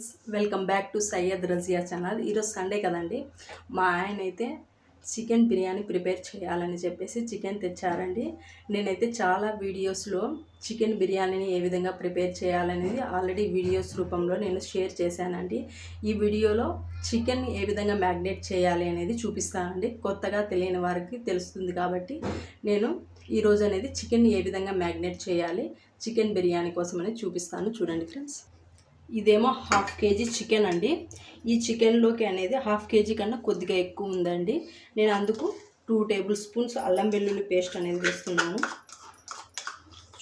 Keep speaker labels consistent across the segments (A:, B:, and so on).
A: Friends welcome back to Syed Razia channel ఈరోజు Sunday కదండి. మా ఆయన అయితే చికెన్ బిర్యానీ ప్రిపేర్ చేయాలని చెప్పేసి చికెన్ తెచ్చారండి. నేనైతే చాలా వీడియోస్లో చికెన్ బిర్యానీని ఏ విధంగా ప్రిపేర్ చేయాలనేది ఆల్రెడీ వీడియోస్ రూపంలో నేను షేర్ చేశానండి. ఈ వీడియోలో చికెన్ ఏ విధంగా మ్యాగ్నేట్ చేయాలి అనేది చూపిస్తానండి. కొత్తగా తెలియని వారికి తెలుస్తుంది కాబట్టి నేను ఈరోజు అనేది చికెన్ ఏ విధంగా మ్యాగ్నేట్ చేయాలి చికెన్ బిర్యానీ కోసం అనేది చూపిస్తాను. చూడండి ఫ్రెండ్స్ ఇదేమో హాఫ్ కేజీ చికెన్ అండి. ఈ చికెన్లోకి అనేది హాఫ్ కేజీ కన్నా కొద్దిగా ఎక్కువ ఉందండి. నేను అందుకు టూ టేబుల్ స్పూన్స్ అల్లం వెల్లుల్లి పేస్ట్ అనేది వేస్తున్నాను.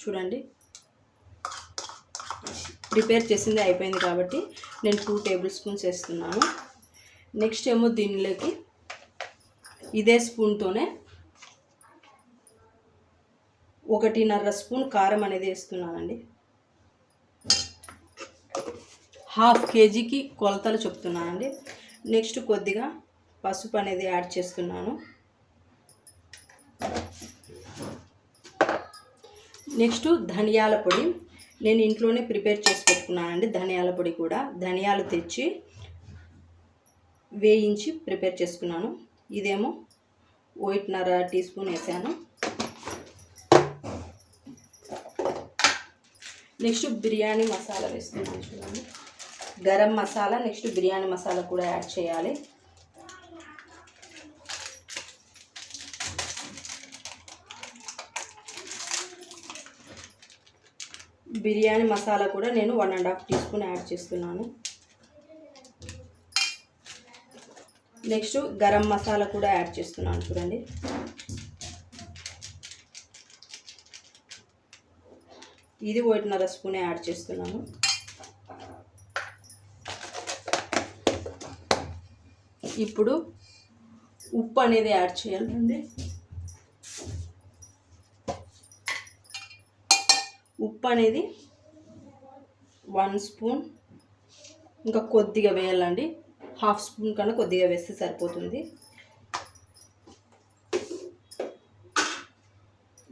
A: చూడండి. ప్రిపేర్ చేసింది అయిపోయింది కాబట్టి నేను టూ టేబుల్ స్పూన్స్ వేస్తున్నాను. నెక్స్ట్ ఏమో దీనిలోకి ఇదే స్పూన్తోనే ఒకటిన్నర స్పూన్ కారం అనేది వేస్తున్నానండి. హాఫ్ కేజీకి కొలతలు చెప్తున్నానండి. నెక్స్ట్ కొద్దిగా పసుపు అనేది యాడ్ చేస్తున్నాను. నెక్స్ట్ ధనియాల పొడి. నేను ఇంట్లోనే ప్రిపేర్ చేసి పెట్టుకున్నానండి ధనియాల పొడి కూడా. ధనియాలు తెచ్చి వేయించి ప్రిపేర్ చేసుకున్నాను. ఇదేమో ఒకటిన్నర టీ స్పూన్ వేసాను. నెక్స్ట్ బిర్యానీ మసాలా వేస్తున్నాను చూడండి. గరం మసాలా నెక్స్ట్ బిర్యానీ మసాలా కూడా యాడ్ చేయాలి. బిర్యానీ మసాలా కూడా నేను one and half teaspoon add చేస్తున్నాను. నెక్స్ట్ గరం మసాలా కూడా యాడ్ చేస్తున్నాను చూడండి. ఇది ఒకటిన్నర స్పూన్ యాడ్ చేస్తున్నాను. ఇప్పుడు ఉప్పు అనేది యాడ్ చేయాలండి. ఉప్పు అనేది వన్ స్పూన్ ఇంకా కొద్దిగా వేయాలండి. హాఫ్ స్పూన్ కన్నా కొద్దిగా వేస్తే సరిపోతుంది.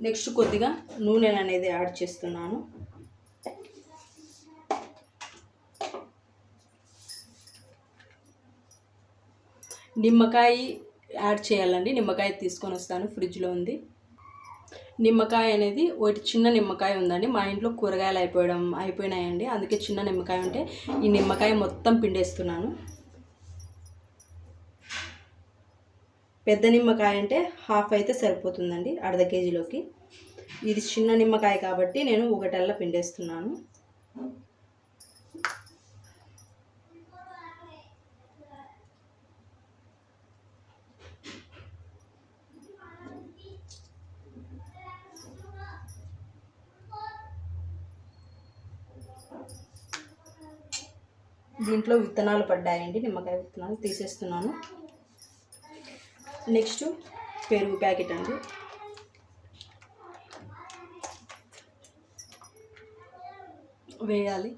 A: నెక్స్ట్ కొద్దిగా నూనె అనేది యాడ్ చేస్తున్నాను. నిమ్మకాయ యాడ్ చేయాలండి. నిమ్మకాయ తీసుకొని వస్తాను. ఫ్రిడ్జ్లో ఉంది. నిమ్మకాయ అనేది ఒకటి చిన్న నిమ్మకాయ ఉందండి. మా ఇంట్లో కూరగాయలు అయిపోయడం అయిపోయినాయండి. అందుకే చిన్న నిమ్మకాయ ఉంటే ఈ నిమ్మకాయ మొత్తం పిండేస్తున్నాను. పెద్ద నిమ్మకాయ అంటే హాఫ్ అయితే సరిపోతుందండి అర్ధ కేజీలోకి. ఇది చిన్న నిమ్మకాయ కాబట్టి నేను ఒకటల్లా పిండేస్తున్నాను. దీంట్లో విత్తనాలు పడ్డాయండి నిమ్మకాయ విత్తనాలు తీసేస్తున్నాను. నెక్స్ట్ పెరుగు ప్యాకెట్ అండి. వేయాలి.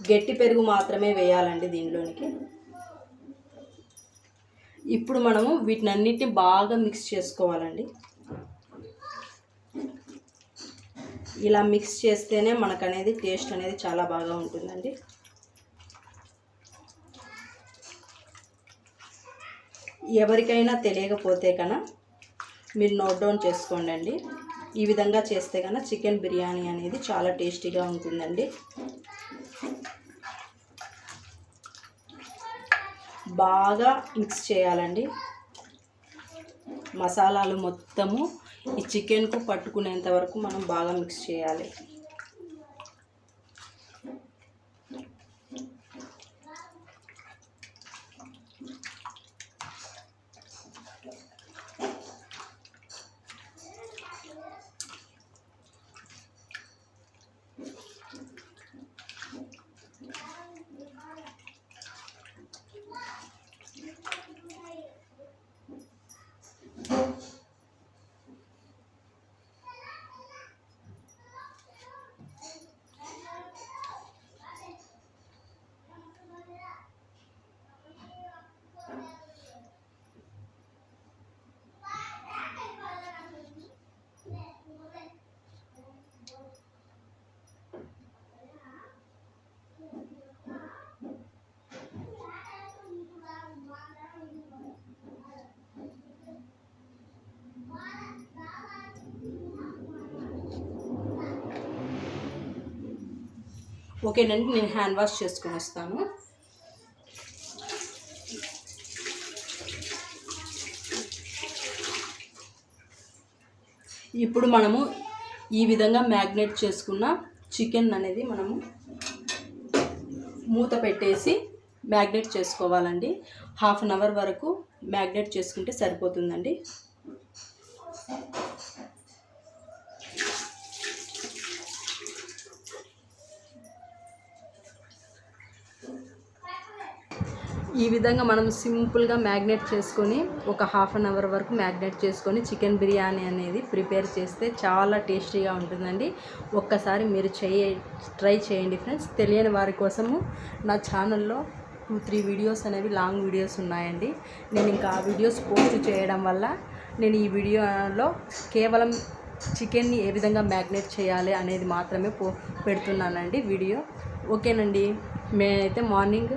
A: గట్టి పెరుగు మాత్రమే వేయాలండి దీనిలోనికి ఇప్పుడు మనము వీటినన్నిటిని బాగా మిక్స్ చేసుకోవాలండి. ఇలా మిక్స్ చేస్తేనే మనకు అనేది టేస్ట్ అనేది చాలా బాగా ఉంటుందండి. ఎవరికైనా తెలియకపోతే కన్నా మీరు నోట్ డౌన్ చేసుకోండి అండి ఈ విధంగా చేస్తే కన్నా చికెన్ బిర్యానీ అనేది చాలా టేస్టీగా ఉంటుందండి. బాగా మిక్స్ చేయాలండి. మసాలాలు మొత్తము ఈ చికెన్కు పట్టుకునేంత వరకు మనం బాగా మిక్స్ చేయాలి. ఓకేనండి నేను హ్యాండ్ వాష్ చేసుకొని వస్తాను. ఇప్పుడు మనము ఈ విధంగా మ్యాగ్నేట్ చేసుకున్న చికెన్ అనేది మనము మూత పెట్టేసి మ్యాగ్నేట్ చేసుకోవాలండి. హాఫ్ అన్ అవర్ వరకు మ్యాగ్నేట్ చేసుకుంటే సరిపోతుందండి. ఈ విధంగా మనం సింపుల్గా మ్యాగ్నేట్ చేసుకొని ఒక హాఫ్ అన్ అవర్ వరకు మ్యాగ్నేట్ చేసుకొని చికెన్ బిర్యానీ అనేది ప్రిపేర్ చేస్తే చాలా టేస్టీగా ఉంటుందండి. ఒక్కసారి మీరు చేయ ట్రై చేయండి ఫ్రెండ్స్. తెలియని వారి కోసము నా ఛానల్లో టూ త్రీ వీడియోస్ అనేవి లాంగ్ వీడియోస్ ఉన్నాయండి. నేను ఇంకా ఆ వీడియోస్ పోస్ట్ చేయడం వల్ల నేను ఈ వీడియోలో కేవలం చికెన్ని ఏ విధంగా మ్యాగ్నేట్ చేయాలి అనేది మాత్రమే పో పెడుతున్నానండి వీడియో. ఓకేనండి. మేమైతే మార్నింగ్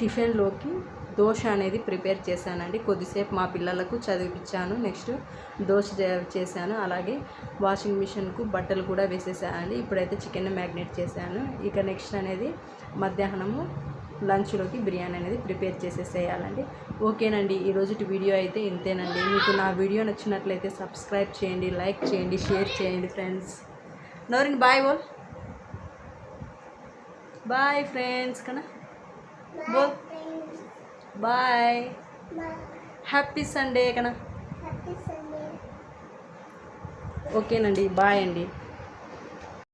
A: టిఫిన్లోకి దోశ అనేది ప్రిపేర్ చేశానండి. కొద్దిసేపు మా పిల్లలకు చదివిపించాను నెక్స్ట్ దోశ చేశాను. అలాగే వాషింగ్ మిషన్కు బట్టలు కూడా వేసేసానండి. ఇప్పుడైతే చికెన్ మ్యాగ్నేట్ చేశాను. ఇక నెక్స్ట్ అనేది మధ్యాహ్నము లంచ్లోకి బిర్యానీ అనేది ప్రిపేర్ చేసేసేయాలండి. ఓకేనండి. ఈరోజు వీడియో అయితే ఇంతేనండి. మీకు నా వీడియో నచ్చినట్లయితే సబ్స్క్రైబ్ చేయండి లైక్ చేయండి షేర్ చేయండి ఫ్రెండ్స్. నోరిన్ బాయ్ వాల్ బాయ్ ఫ్రెండ్స్. కన్నా బోల్ బాయ్ హ్యాపీ సండే కనా ఓకేనండి బాయ్ అండి